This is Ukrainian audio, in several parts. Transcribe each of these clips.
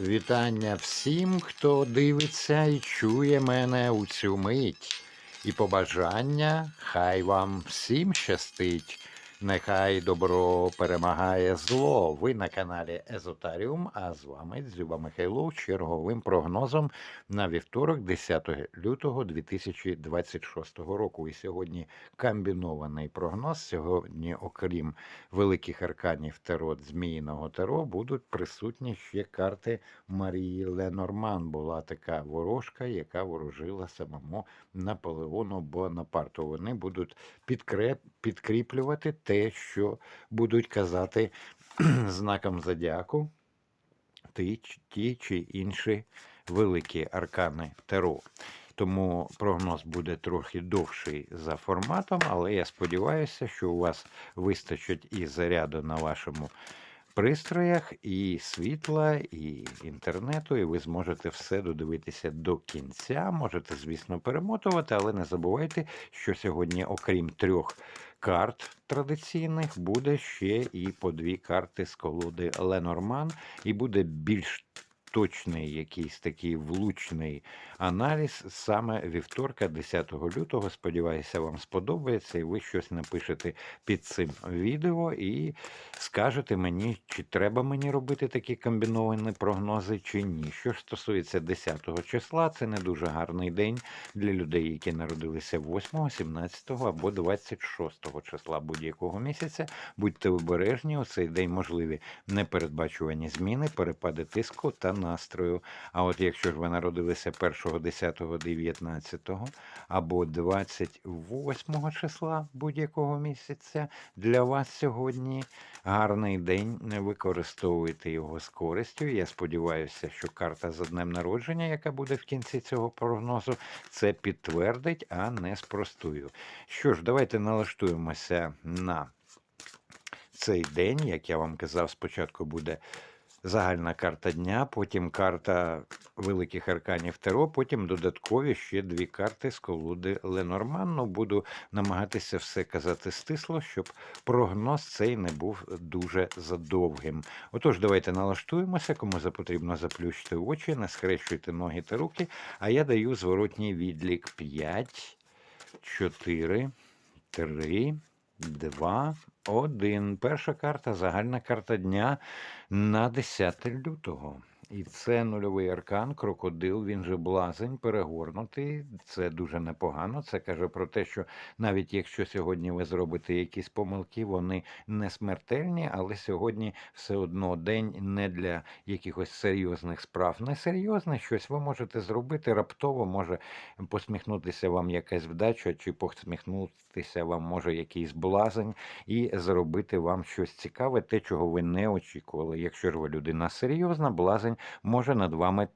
Вітання всім, хто дивиться і чує мене у цю мить. І побажання, хай вам всім щастить. Нехай добро перемагає зло. Ви на каналі Езотаріум, а з вами Дзюба Михайлов черговим прогнозом на вівторок, 10 лютого 2026 року. І сьогодні комбінований прогноз. Сьогодні, окрім великих арканів Таро Зміїного Таро, будуть присутні ще карти Марії Ленорман. Була така ворожка, яка ворожила самому Наполеону Бонапарту. Вони будуть підкріплювати те, що будуть казати знаком зодіаку ті, ті чи інші великі аркани Таро. Тому прогноз буде трохи довший за форматом, але я сподіваюся, що у вас вистачить і заряду на вашому пристроях, і світла, і інтернету, і ви зможете все додивитися до кінця. Можете, звісно, перемотувати, але не забувайте, що сьогодні, окрім трьох карт традиційних, буде ще і по дві карти з колоди Ленорман, і буде більш точний якийсь такий влучний аналіз саме вівторка, 10 лютого. Сподіваюся, вам сподобається, і ви щось напишете під цим відео і скажете мені, чи треба мені робити такі комбіновані прогнози, чи ні. Що ж стосується 10 числа, це не дуже гарний день для людей, які народилися 8, 17 або 26 числа будь-якого місяця. Будьте обережні, у цей день можливі непередбачувані зміни, перепади тиску та настрою. А от якщо ж ви народилися 1, 10, 19 або 28 числа будь-якого місяця, для вас сьогодні гарний день. Використовуйте його з користю. Я сподіваюся, що карта за днем народження, яка буде в кінці цього прогнозу, це підтвердить, а не спростую. Що ж, давайте налаштуємося на цей день, як я вам казав, спочатку буде загальна карта дня, потім карта великих арканів Таро, потім додаткові ще дві карти з колоди Ленорман. Ну, буду намагатися все казати стисло, щоб прогноз цей не був дуже задовгим. Отож, давайте налаштуємося, кому запотрібно заплющити очі, не схрещуйте ноги та руки, а я даю зворотній відлік 5, 4, 3, 2, 1. Перша карта, загальна карта дня на 10 лютого. І це нульовий аркан, крокодил, він же блазень, перегорнутий. Це дуже непогано. Це каже про те, що навіть якщо сьогодні ви зробите якісь помилки, вони не смертельні, але сьогодні все одно день не для якихось серйозних справ. Несерйозне щось ви можете зробити раптово, може посміхнутися вам якась вдача, чи посміхнутися вам може якийсь блазень і зробити вам щось цікаве, те, чого ви не очікували. Якщо ж ви людина серйозна, блазень може над вами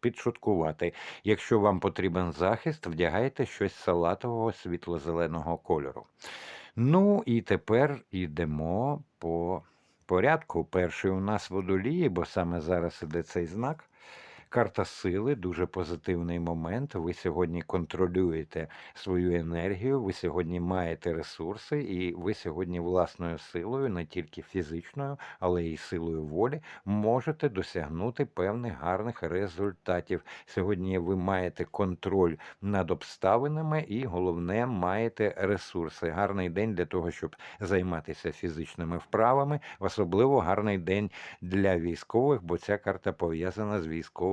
підшуткувати. Якщо вам потрібен захист, вдягайте щось салатового світло-зеленого кольору. Ну і тепер йдемо по порядку. Перший у нас водолії, бо саме зараз іде цей знак. Карта сили, дуже позитивний момент. Ви сьогодні контролюєте свою енергію, ви сьогодні маєте ресурси, і ви сьогодні власною силою, не тільки фізичною, але й силою волі, можете досягнути певних гарних результатів. Сьогодні ви маєте контроль над обставинами, і головне, маєте ресурси. Гарний день для того, щоб займатися фізичними вправами. Особливо гарний день для військових, бо ця карта пов'язана з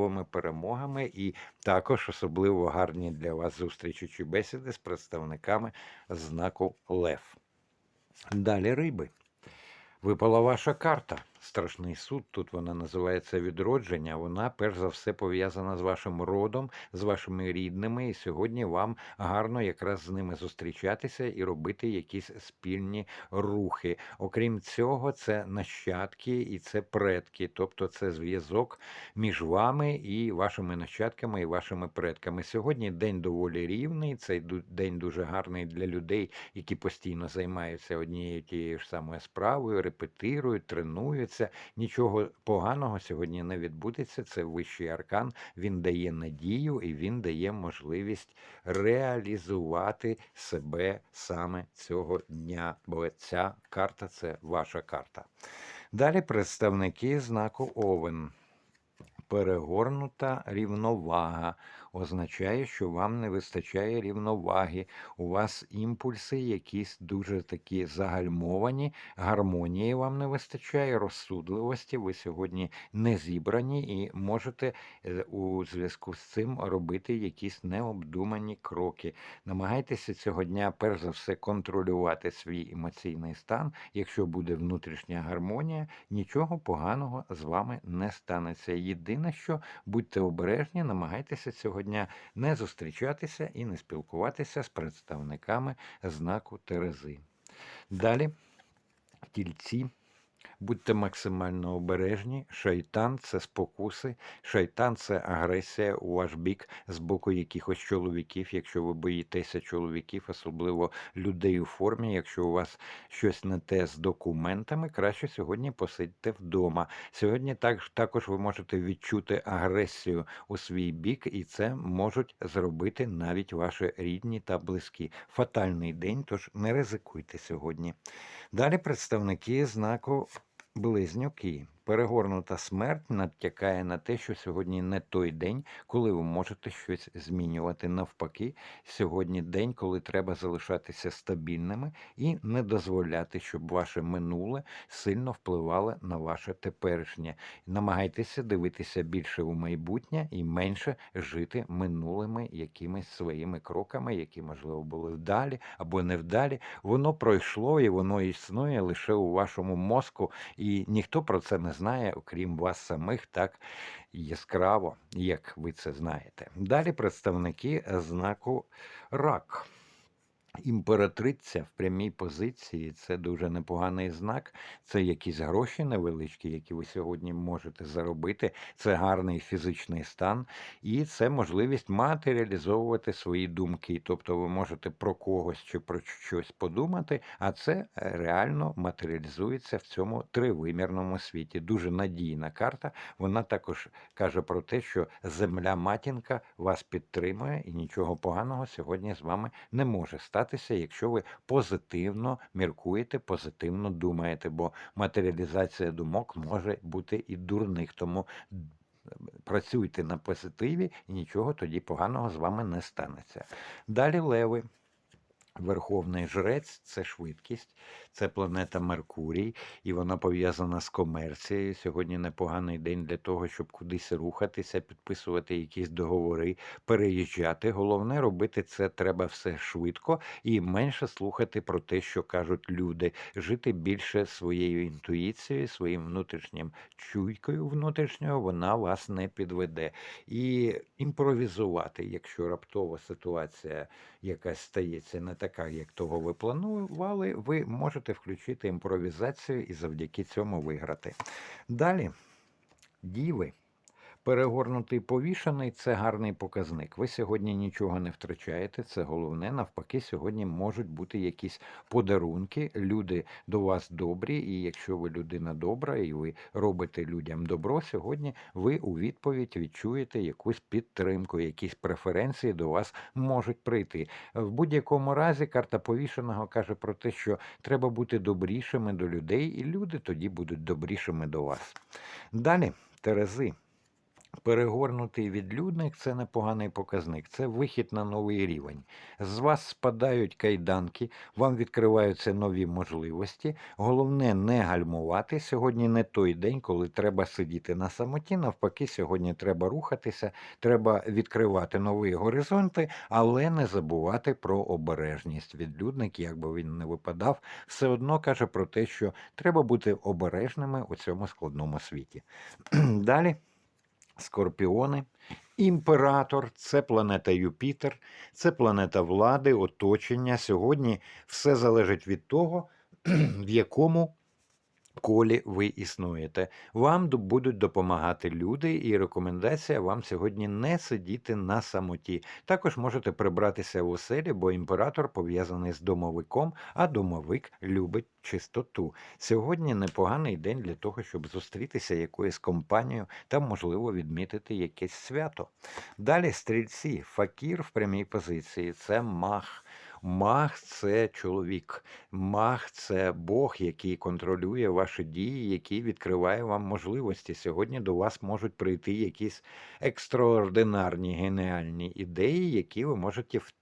військовими перемогами, і також особливо гарні для вас зустрічі чи бесіди з представниками знаку Лев. Далі риби. Випала ваша карта. Страшний суд. Тут вона називається відродження. Вона перш за все пов'язана з вашим родом, з вашими рідними. І сьогодні вам гарно якраз з ними зустрічатися і робити якісь спільні рухи. Окрім цього, це нащадки і це предки, тобто це зв'язок між вами і вашими нащадками і вашими предками. Сьогодні день доволі рівний. Цей день дуже гарний для людей, які постійно займаються однією тією ж самою справою, репетирують, тренуються. Нічого поганого сьогодні не відбудеться. Це вищий аркан. Він дає надію і він дає можливість реалізувати себе саме цього дня. Бо ця карта це ваша карта. Далі представники знаку Овен. Перегорнута рівновага означає, що вам не вистачає рівноваги. У вас імпульси якісь дуже такі загальмовані, гармонії вам не вистачає, розсудливості. Ви сьогодні не зібрані і можете е, у зв'язку з цим робити якісь необдумані кроки. Намагайтеся цього дня, перш за все, контролювати свій емоційний стан. Якщо буде внутрішня гармонія, нічого поганого з вами не станеться. Єдине, що будьте обережні, намагайтеся цього дня не зустрічатися і не спілкуватися з представниками знаку Терези. Далі, тільці. Будьте максимально обережні. Шайтан це спокуси, шайтан це агресія у ваш бік з боку якихось чоловіків. Якщо ви боїтеся чоловіків, особливо людей у формі. Якщо у вас щось не те з документами, краще сьогодні посидьте вдома. Сьогодні так, також ви можете відчути агресію у свій бік, і це можуть зробити навіть ваші рідні та близькі. Фатальний день, тож не ризикуйте сьогодні. Далі представники знаку Близнюки. Перегорнута смерть натякає на те, що сьогодні не той день, коли ви можете щось змінювати. Навпаки, сьогодні день, коли треба залишатися стабільними і не дозволяти, щоб ваше минуле сильно впливало на ваше теперішнє. Намагайтеся дивитися більше у майбутнє і менше жити минулими якимись своїми кроками, які, можливо, були вдалі або невдалі. Воно пройшло і воно існує лише у вашому мозку, і ніхто про це не знає, окрім вас самих, так яскраво, як ви це знаєте. Далі представники знаку рак. Імператриця в прямій позиції це дуже непоганий знак. Це якісь гроші невеличкі, які ви сьогодні можете заробити. Це гарний фізичний стан, і це можливість матеріалізовувати свої думки. Тобто ви можете про когось чи про щось подумати, а це реально матеріалізується в цьому тривимірному світі. Дуже надійна карта. Вона також каже про те, що земля матінка вас підтримує, і нічого поганого сьогодні з вами не може статися, якщо ви позитивно міркуєте, позитивно думаєте, бо матеріалізація думок може бути і дурних. Тому працюйте на позитиві і нічого тоді поганого з вами не станеться. Далі леви. Верховний жрець це швидкість, це планета Меркурій, і вона пов'язана з комерцією. Сьогодні непоганий день для того, щоб кудись рухатися, підписувати якісь договори, переїжджати. Головне робити це треба все швидко і менше слухати про те, що кажуть люди, жити більше своєю інтуїцією, своїм внутрішнім чуйкою внутрішнього, вона вас не підведе. І імпровізувати, якщо раптова ситуація якась стається не така, як того ви планували, ви можете включити імпровізацію і завдяки цьому виграти. Далі, діви. Перегорнутий повішений це гарний показник. Ви сьогодні нічого не втрачаєте, це головне. Навпаки, сьогодні можуть бути якісь подарунки. Люди до вас добрі, і якщо ви людина добра і ви робите людям добро, сьогодні ви у відповідь відчуєте якусь підтримку, якісь преференції до вас можуть прийти. В будь-якому разі карта повішеного каже про те, що треба бути добрішими до людей, і люди тоді будуть добрішими до вас. Далі, Терези. Перегорнутий відлюдник це непоганий показник, це вихід на новий рівень. З вас спадають кайданки, вам відкриваються нові можливості. Головне не гальмувати. Сьогодні не той день, коли треба сидіти на самоті. Навпаки, сьогодні треба рухатися, треба відкривати нові горизонти, але не забувати про обережність. Відлюдник, як би він не випадав, все одно каже про те, що треба бути обережними у цьому складному світі. Далі. Скорпіони. Імператор це планета Юпітер, це планета влади, оточення. Сьогодні все залежить від того, в якому колі ви існуєте. Вам будуть допомагати люди, і рекомендація вам сьогодні не сидіти на самоті. Також можете прибратися в оселі, бо імператор пов'язаний з домовиком, а домовик любить чистоту. Сьогодні непоганий день для того, щоб зустрітися якоюсь компанією та, можливо, відмітити якесь свято. Далі стрільці, факір в прямій позиції це мах. Маг це чоловік, маг це Бог, який контролює ваші дії, який відкриває вам можливості. Сьогодні до вас можуть прийти якісь екстраординарні геніальні ідеї, які ви можете втілити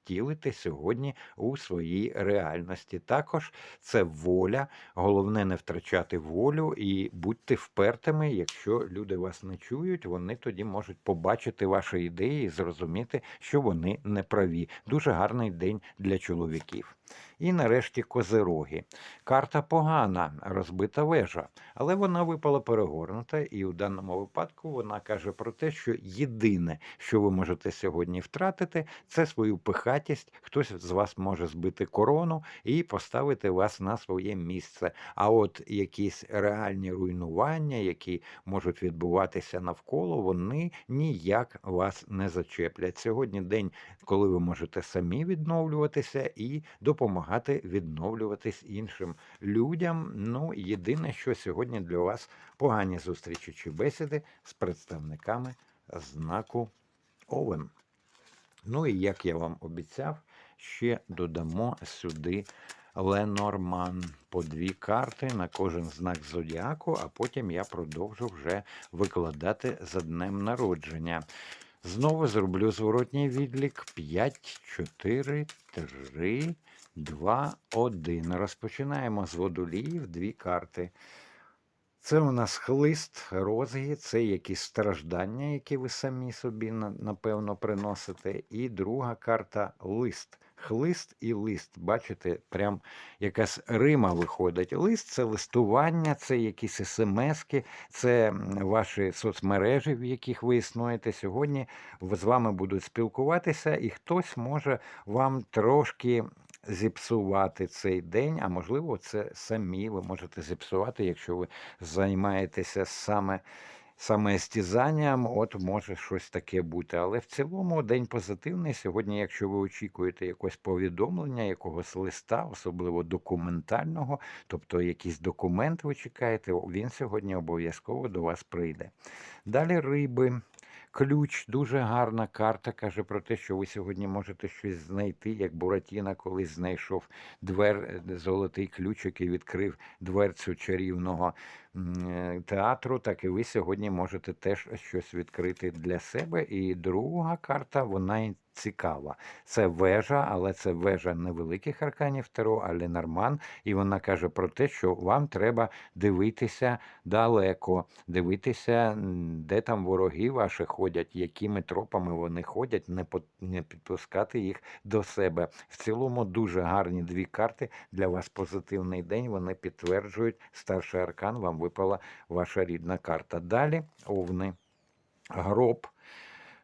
сьогодні у своїй реальності. Також це воля. Головне не втрачати волю і будьте впертими. Якщо люди вас не чують, вони тоді можуть побачити ваші ідеї і зрозуміти, що вони не праві. Дуже гарний день для чоловіків. І нарешті козироги. Карта погана, розбита вежа, але вона випала перегорнута, і у даному випадку вона каже про те, що єдине, що ви можете сьогодні втратити, це свою пихатість. Хтось з вас може збити корону і поставити вас на своє місце. А от якісь реальні руйнування, які можуть відбуватися навколо, вони ніяк вас не зачеплять. Сьогодні день, коли ви можете самі відновлюватися і допомагати відновлюватись іншим людям. Ну, єдине, що сьогодні для вас погані зустрічі чи бесіди з представниками знаку Овен. Ну і як я вам обіцяв, ще додамо сюди Ленорман по дві карти на кожен знак зодіаку, а потім я продовжу вже викладати за днем народження. Знову зроблю зворотній відлік 5, 4, 3, 2, 1. Розпочинаємо з водоліїв дві карти. Це у нас хлист, розги, це якісь страждання, які ви самі собі напевно приносите. І друга карта лист. Хлист і лист. Бачите, прям якась рима виходить. Лист це листування, це якісь смски, це ваші соцмережі, в яких ви існуєте. Сьогодні з вами будуть спілкуватися, і хтось може вам трошки зіпсувати цей день, а можливо, це самі ви можете зіпсувати, якщо ви займаєтеся саме. Саме стізанням, от може щось таке бути. Але в цілому день позитивний. Сьогодні, якщо ви очікуєте якогось повідомлення, якогось листа, особливо документального, тобто якийсь документ ви чекаєте, він сьогодні обов'язково до вас прийде. Далі риби. Ключ дуже гарна карта каже про те, що ви сьогодні можете щось знайти, як Буратіна колись знайшов двер, е, золотий ключ, який відкрив дверцю чарівного е, театру, так і ви сьогодні можете теж щось відкрити для себе. І друга карта, вона цікава. Це вежа, але це вежа невеликих арканів Таро, а Ленорман. І вона каже про те, що вам треба дивитися далеко, дивитися, де там вороги ваші ходять, якими тропами вони ходять, не не підпускати їх до себе. В цілому дуже гарні дві карти для вас. Позитивний день. Вони підтверджують старший аркан. Вам випала ваша рідна карта. Далі овни. Гроб.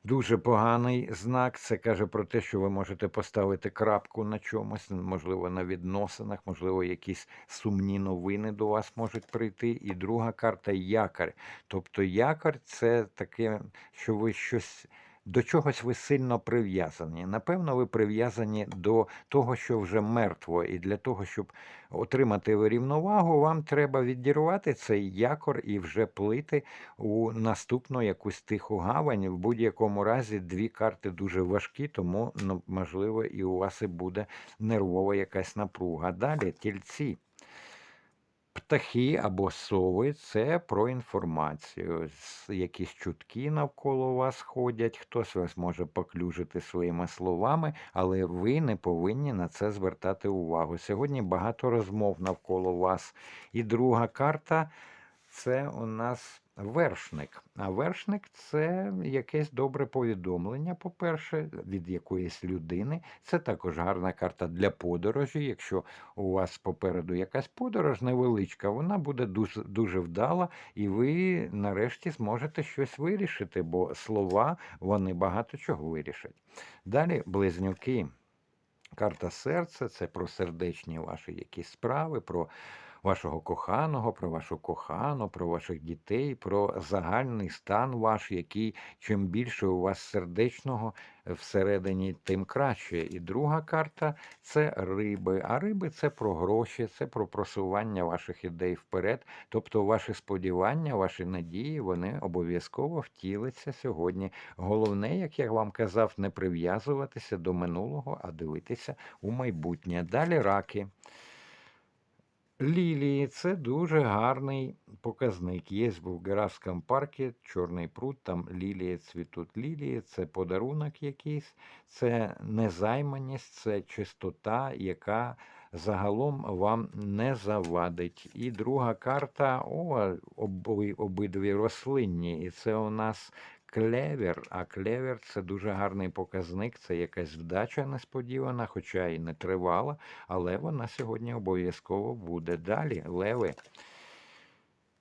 Дуже поганий знак. Це каже про те, що ви можете поставити крапку на чомусь, можливо, на відносинах, можливо, якісь сумні новини до вас можуть прийти. І друга карта якар. Тобто якар це таке, що ви щось. До чогось ви сильно прив'язані. Напевно, ви прив'язані до того, що вже мертво, і для того, щоб отримати рівновагу, вам треба відірвати цей якор і вже плити у наступну якусь тиху гавань. В будь-якому разі дві карти дуже важкі, тому ну, можливо і у вас і буде нервова якась напруга. Далі тільці. Птахи або сови це про інформацію. Якісь чутки навколо вас ходять, хтось вас може поклюжити своїми словами, але ви не повинні на це звертати увагу. Сьогодні багато розмов навколо вас. І друга карта це у нас вершник. А вершник це якесь добре повідомлення, по-перше, від якоїсь людини. Це також гарна карта для подорожі. Якщо у вас попереду якась подорож невеличка, вона буде дуже, дуже вдала, і ви нарешті зможете щось вирішити, бо слова вони багато чого вирішать. Далі близнюки. Карта серця це про сердечні ваші якісь справи, про вашого коханого, про вашу кохану, про ваших дітей, про загальний стан ваш, який чим більше у вас сердечного всередині, тим краще. І друга карта це риби. А риби це про гроші, це про просування ваших ідей вперед. Тобто ваші сподівання, ваші надії, вони обов'язково втілиться сьогодні. Головне, як я вам казав, не прив'язуватися до минулого, а дивитися у майбутнє. Далі раки. Лілії це дуже гарний показник. Є в Герафському парку Чорний пруд, там лілії цвітуть лілії, це подарунок якийсь, це незайманість, це чистота, яка загалом вам не завадить. І друга карта о, обидві рослинні. І це у нас клевер. А клевер це дуже гарний показник, це якась вдача несподівана, хоча і не тривала, але вона сьогодні обов'язково буде. Далі леви.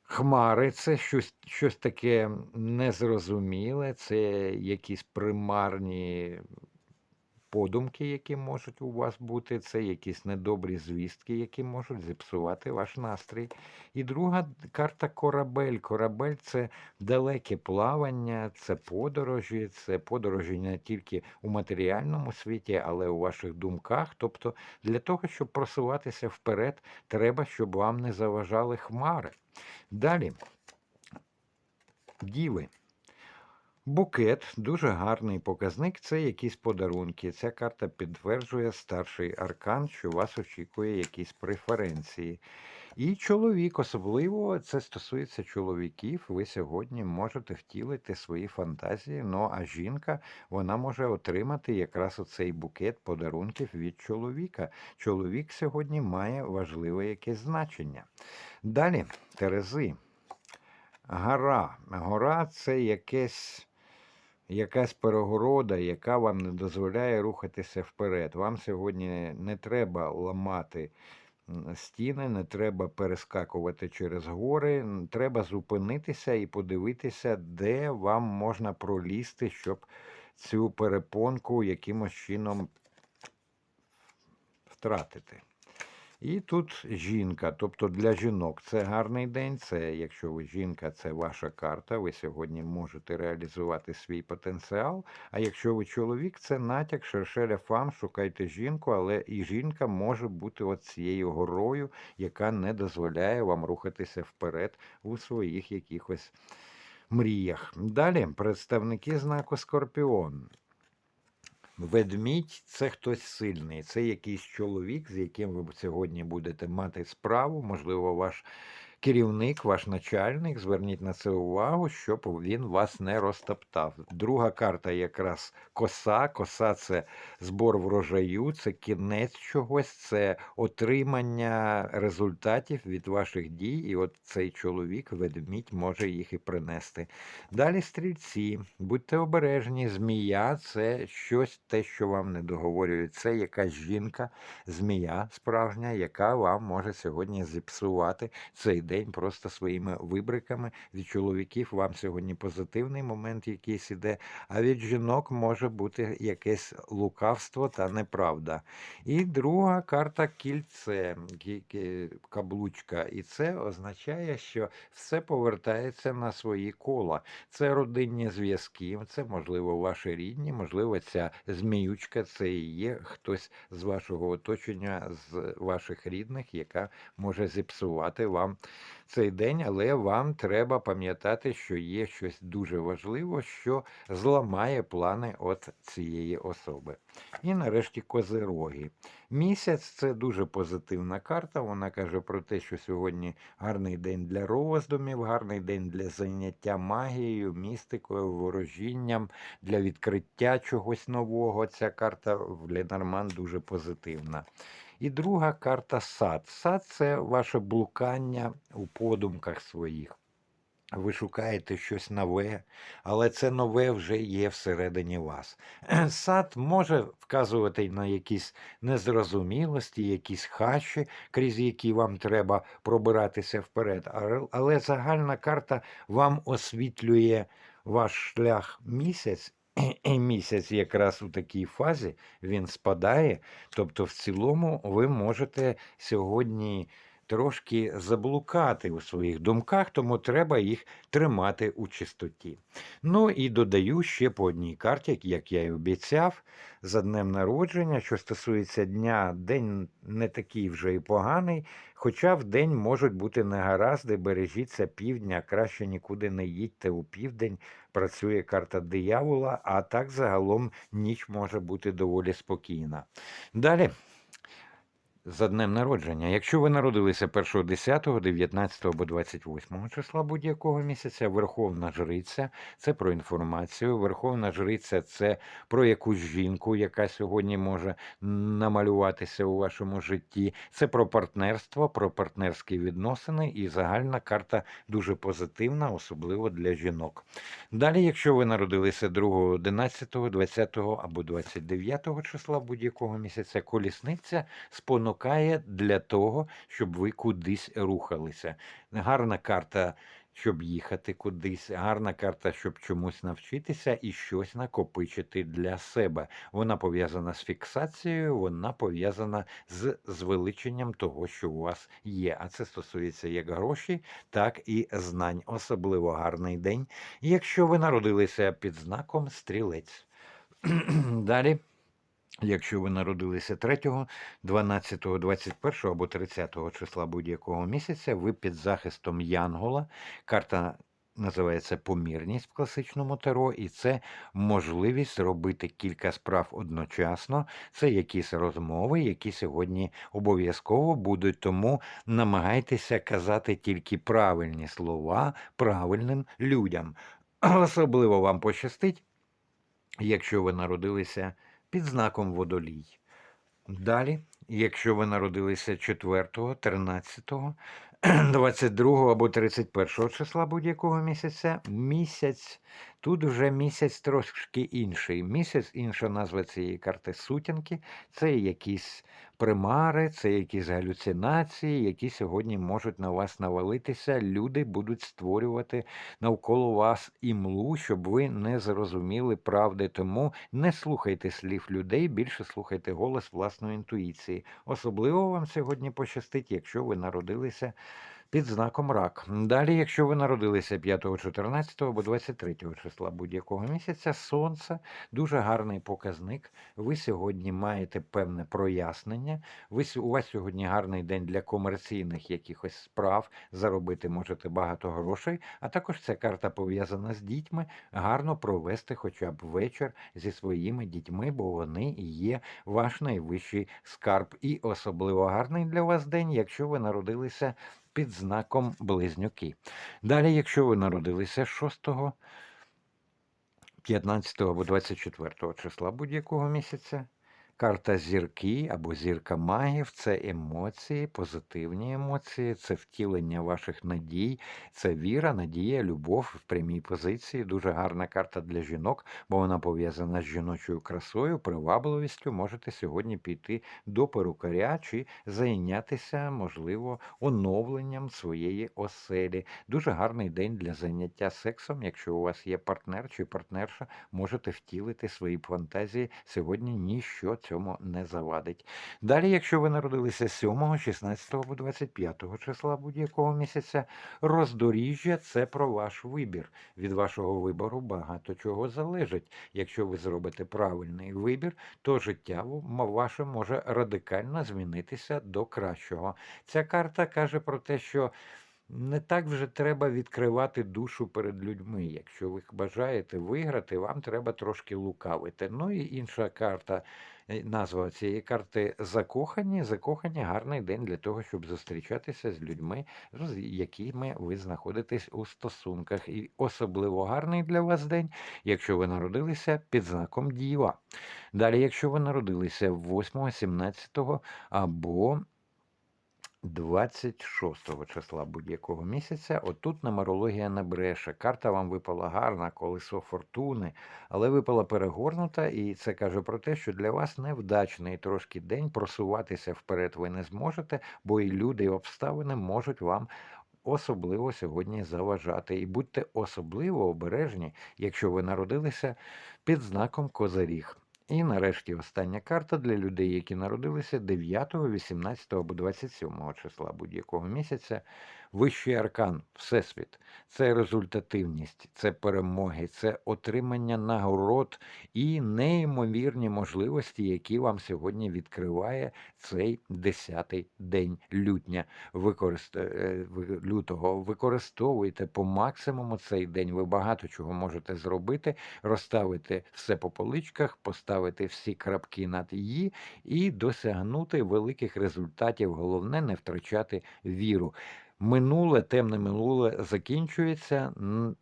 Хмари це щось, щось таке незрозуміле, це якісь примарні подумки, які можуть у вас бути, це якісь недобрі звістки, які можуть зіпсувати ваш настрій. І друга карта корабель. Корабель це далеке плавання, це подорожі, це подорожі не тільки у матеріальному світі, але у ваших думках. Тобто для того, щоб просуватися вперед, треба, щоб вам не заважали хмари. Далі. Діви. Букет дуже гарний показник. Це якісь подарунки. Ця карта підтверджує старший аркан, що вас очікує якісь преференції. І чоловік, особливо це стосується чоловіків. Ви сьогодні можете втілити свої фантазії. Ну а жінка вона може отримати якраз оцей букет подарунків від чоловіка. Чоловік сьогодні має важливе якесь значення. Далі, Терези. Гора. Гора це якесь якась перегорода, яка вам не дозволяє рухатися вперед. Вам сьогодні не треба ламати стіни, не треба перескакувати через гори, треба зупинитися і подивитися, де вам можна пролізти, щоб цю перепонку якимось чином втратити. І тут жінка, тобто для жінок це гарний день. Це якщо ви жінка, це ваша карта. Ви сьогодні можете реалізувати свій потенціал. А якщо ви чоловік, це натяк, шершеля фам, шукайте жінку, але і жінка може бути от цією горою, яка не дозволяє вам рухатися вперед у своїх якихось мріях. Далі представники знаку Скорпіон. Ведмідь це хтось сильний, це якийсь чоловік, з яким ви сьогодні будете мати справу, можливо, ваш керівник, ваш начальник, зверніть на це увагу, щоб він вас не розтоптав. Друга карта якраз коса. Коса це збор врожаю, це кінець чогось, це отримання результатів від ваших дій. І от цей чоловік, ведмідь, може їх і принести. Далі стрільці, будьте обережні, змія це щось те, що вам не договорюють. Це якась жінка, змія справжня, яка вам може сьогодні зіпсувати цей день просто своїми вибриками. Від чоловіків вам сьогодні позитивний момент якийсь іде, а від жінок може бути якесь лукавство та неправда. І друга карта кільце, каблучка. І це означає, що все повертається на свої кола. Це родинні зв'язки, це, можливо, ваші рідні, можливо, ця зміючка це і є хтось з вашого оточення, з ваших рідних, яка може зіпсувати вам цей день, але вам треба пам'ятати, що є щось дуже важливе, що зламає плани от цієї особи. І нарешті козироги. Місяць це дуже позитивна карта. Вона каже про те, що сьогодні гарний день для роздумів, гарний день для заняття магією, містикою, ворожінням, для відкриття чогось нового. Ця карта в Ленорман дуже позитивна. І друга карта сад. Сад це ваше блукання у подумках своїх. Ви шукаєте щось нове, але це нове вже є всередині вас. Сад може вказувати на якісь незрозумілості, якісь хащі, крізь які вам треба пробиратися вперед. Але загальна карта вам освітлює ваш шлях місяць місяць якраз у такій фазі він спадає. Тобто, в цілому, ви можете сьогодні трошки заблукати у своїх думках, тому треба їх тримати у чистоті. Ну і додаю ще по одній карті, як я і обіцяв, за днем народження, що стосується дня, день не такий вже і поганий, хоча в день можуть бути негаразди, бережіться півдня, краще нікуди не їдьте у південь, працює карта диявола, а так загалом ніч може бути доволі спокійна. Далі. За днем народження. Якщо ви народилися 1, 10, 19 або 28 числа будь-якого місяця, Верховна Жриця це про інформацію. Верховна Жриця це про якусь жінку, яка сьогодні може намалюватися у вашому житті. Це про партнерство, про партнерські відносини, і загальна карта дуже позитивна, особливо для жінок. Далі, якщо ви народилися 2, 11, 20 або 29 числа будь-якого місяця, колісниця спонукає для того, щоб ви кудись рухалися. Гарна карта. Щоб їхати кудись, гарна карта, щоб чомусь навчитися і щось накопичити для себе. Вона пов'язана з фіксацією, вона пов'язана з звеличенням того, що у вас є. А це стосується як грошей, так і знань. Особливо гарний день, якщо ви народилися під знаком стрілець. Далі. Якщо ви народилися 3, 12, 21 або 30 числа будь-якого місяця, ви під захистом Янгола. Карта називається помірність в класичному таро, і це можливість робити кілька справ одночасно. Це якісь розмови, які сьогодні обов'язково будуть. Тому намагайтеся казати тільки правильні слова правильним людям. Особливо вам пощастить, якщо ви народилися під знаком водолій. Далі, якщо ви народилися 4, 13, 22 або 31 числа будь-якого місяця, місяць, тут вже місяць трошки інший. Місяць, інша назва цієї карти сутінки, це якісь примари, це якісь галюцинації, які сьогодні можуть на вас навалитися. Люди будуть створювати навколо вас імлу, щоб ви не зрозуміли правди. Тому не слухайте слів людей, більше слухайте голос власної інтуїції. Особливо вам сьогодні пощастить, якщо ви народилися під знаком рак. Далі, якщо ви народилися 5, 14 або 23 числа будь-якого місяця, сонце дуже гарний показник. Ви сьогодні маєте певне прояснення. Ви у вас сьогодні гарний день для комерційних якихось справ. Заробити можете багато грошей. А також ця карта пов'язана з дітьми. Гарно провести хоча б вечір зі своїми дітьми, бо вони є ваш найвищий скарб. І особливо гарний для вас день, якщо ви народилися під знаком близнюки. Далі, якщо ви народилися 6, 15 або 24 числа будь-якого місяця, Карта зірки або зірка магів це емоції, позитивні емоції, це втілення ваших надій, це віра, надія, любов в прямій позиції. Дуже гарна карта для жінок, бо вона пов'язана з жіночою красою, привабливістю. Можете сьогодні піти до перукаря чи зайнятися, можливо, оновленням своєї оселі. Дуже гарний день для заняття сексом. Якщо у вас є партнер чи партнерша, можете втілити свої фантазії. Сьогодні ніщо цьому не завадить. Далі, якщо ви народилися 7, 16 або 25 числа будь-якого місяця, роздоріжжя це про ваш вибір. Від вашого вибору багато чого залежить. Якщо ви зробите правильний вибір, то життя ваше може радикально змінитися до кращого. Ця карта каже про те, що. Не так вже треба відкривати душу перед людьми. Якщо ви бажаєте виграти, вам треба трошки лукавити. Ну і інша карта назва цієї карти закохані. Закохані гарний день для того, щоб зустрічатися з людьми, з якими ви знаходитесь у стосунках. І особливо гарний для вас день, якщо ви народилися під знаком діва. Далі, якщо ви народилися 8, 17 або 26 числа будь-якого місяця. Отут нумерологія не бреше. Карта вам випала гарна, колесо фортуни, але випала перегорнута, і це каже про те, що для вас невдачний трошки день просуватися вперед ви не зможете, бо і люди, і обставини можуть вам. Особливо сьогодні заважати. І будьте особливо обережні, якщо ви народилися під знаком Козаріг. І нарешті остання карта для людей, які народилися 9, 18 або 27 числа будь-якого місяця. Вищий аркан, Всесвіт, це результативність, це перемоги, це отримання нагород і неймовірні можливості, які вам сьогодні відкриває цей 10-й день лютня. Використ... е, лютого. Використовуйте по максимуму цей день. Ви багато чого можете зробити, розставити все по поличках, поставити всі крапки над «і» і досягнути великих результатів. Головне не втрачати віру. Минуле, темне минуле закінчується,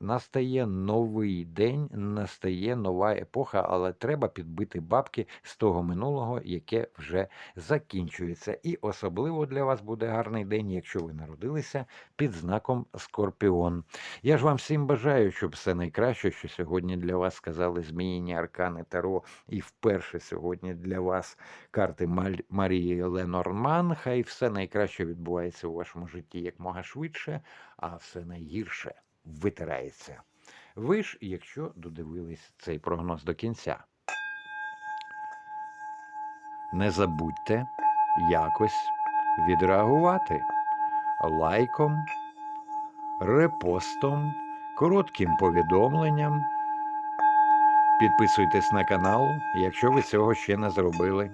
настає новий день, настає нова епоха, але треба підбити бабки з того минулого, яке вже закінчується. І особливо для вас буде гарний день, якщо ви народилися під знаком Скорпіон. Я ж вам всім бажаю, щоб все найкраще, що сьогодні для вас сказали зміїні аркани Таро, і вперше сьогодні для вас карти Марії Ленорман. Хай все найкраще відбувається у вашому житті якмога швидше, а все найгірше витирається. Ви ж, якщо додивились цей прогноз до кінця, не забудьте якось відреагувати лайком, репостом, коротким повідомленням. Підписуйтесь на канал, якщо ви цього ще не зробили.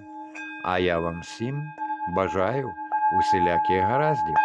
А я вам всім бажаю усіляких гараздів.